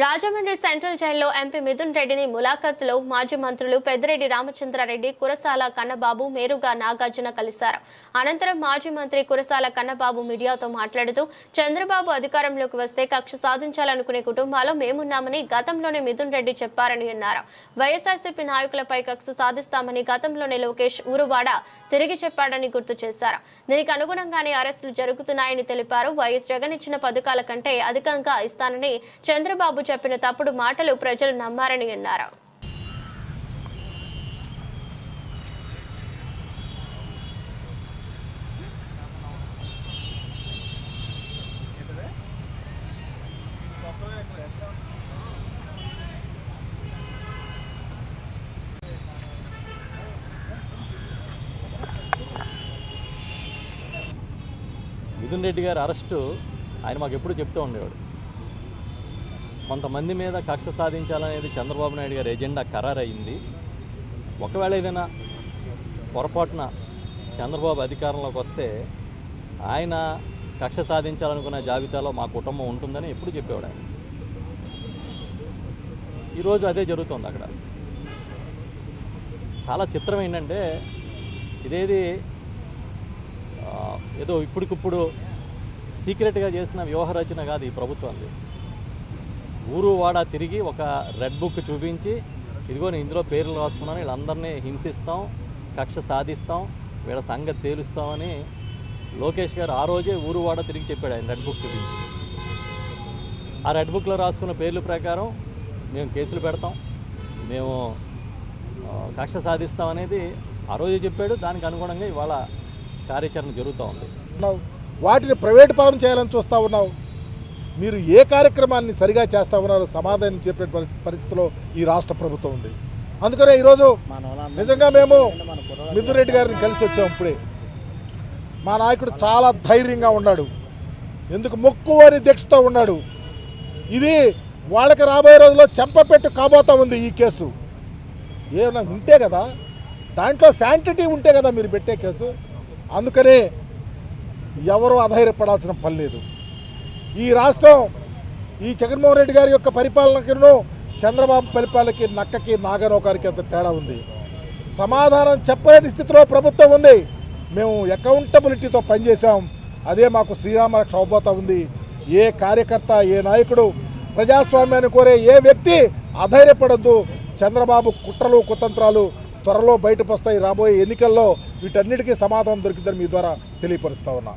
Rajahmundry central జైల్లో MP Mithun రెడ్డిని ములాఖత్లో మాజీ మంత్రులు పెద్దిరెడ్డి రామచంద్రారెడ్డి కురసాల కన్నబాబు మేరుగా నాగార్జున కలిశారు. అనంతరం మాజీ మంత్రి కురసాల కన్నబాబు మీడియాతో మాట్లాడుతూ చంద్రబాబు అధికారంలోకి వస్తే కక్ష సాధించాలనుకునే కుటుంబాలు మేమున్నామని గతంలోనే మిథున్ రెడ్డి చెప్పారని అన్నారు. వైఎస్ఆర్సీపీ నాయకులపై కక్ష సాధిస్తామని గతంలోనే లోకేష్ ఊరువాడ తిరిగి చెప్పాడని గుర్తు చేశారు. దీనికి అనుగుణంగానే అరెస్టులు జరుగుతున్నాయని తెలిపారు. వైఎస్ జగన్ ఇచ్చిన పథకాల కంటే అధికంగా ఇస్తానని చంద్రబాబు చెప్పిన తప్పుడు మాటలు ప్రజలు నమ్మారని అన్నారు. మిథున్ రెడ్డి గారి అరెస్టు ఆయన మాకు ఎప్పుడు చెప్తూ ఉండేవాడు. కొంతమంది మీద కక్ష సాధించాలనేది చంద్రబాబు నాయుడు గారి ఎజెండా ఖరారయింది ఒకవేళ ఏదైనా పొరపాటున చంద్రబాబు అధికారంలోకి వస్తే ఆయన కక్ష సాధించాలనుకున్న జాబితాలో మా కుటుంబం ఉంటుందని ఎప్పుడు చెప్పేవాడు ఆయన. ఈరోజు అదే జరుగుతుంది అక్కడ. చాలా చిత్రం ఏంటంటే ఇదేది ఏదో ఇప్పటికిప్పుడు సీక్రెట్గా చేసిన వ్యూహ రచన కాదు ఈ ప్రభుత్వంది ఊరు వాడ తిరిగి ఒక రెడ్ బుక్ చూపించి ఇదిగో నేను ఇందులో పేర్లు రాసుకున్నాను వీళ్ళందరినీ హింసిస్తాం కక్ష సాధిస్తాం వీళ్ళ సంగతి తేలుస్తామని లోకేష్ గారు ఆ రోజే ఊరు వాడ తిరిగి చెప్పాడు ఆయన రెడ్ బుక్ చూపించి. ఆ రెడ్ బుక్లో రాసుకున్న పేర్ల ప్రకారం మేము కేసులు పెడతాం మేము కక్ష సాధిస్తాం అనేది ఆ రోజే చెప్పాడు దానికి అనుగుణంగా ఇవాళ కార్యాచరణ జరుగుతూ ఉంది. ఉన్నావు వాటిని ప్రైవేట్ పరం చేయాలని చూస్తూ ఉన్నావు. మీరు ఏ కార్యక్రమాన్ని సరిగా చేస్తా ఉన్నారు సమాధానం చెప్పే పరిస్థితిలో ఈ రాష్ట్ర ప్రభుత్వం ఉంది. అందుకనే ఈరోజు నిజంగా మేము మిథురెడ్డి గారిని కలిసి వచ్చాం ఇప్పుడే. మా నాయకుడు చాలా ధైర్యంగా ఉన్నాడు. ఎందుకు? మొక్కువని దీక్షతో ఉన్నాడు. ఇది వాళ్ళకి రాబోయే రోజుల్లో చెంపపెట్టు కాబోతా ఉంది ఈ కేసు. ఏమైనా ఉంటే కదా దాంట్లో శాంటిటీ ఉంటే కదా మీరు పెట్టే కేసు. అందుకనే ఎవరు అధైర్యపడాల్సిన పని లేదు. ఈ రాష్ట్రం ఈ జగన్మోహన్ రెడ్డి గారి యొక్క పరిపాలనకును చంద్రబాబు పరిపాలనకి నక్కకి నాగనోకారికి అంత తేడా ఉంది. సమాధానం చెప్పలేని స్థితిలో ప్రభుత్వం ఉంది. మేము అకౌంటబిలిటీతో పనిచేశాం. అదే మాకు శ్రీరామ రక్ష ఉంది. ఏ కార్యకర్త ఏ నాయకుడు ప్రజాస్వామ్యాన్ని కోరే ఏ వ్యక్తి అధైర్యపడద్దు. చంద్రబాబు కుట్రలు కుతంత్రాలు త్వరలో బయటకు వస్తాయి రాబోయే ఎన్నికల్లో. వీటన్నిటికీ సమాధానం దొరికిందని మీ ద్వారా తెలియపరుస్తా ఉన్నా.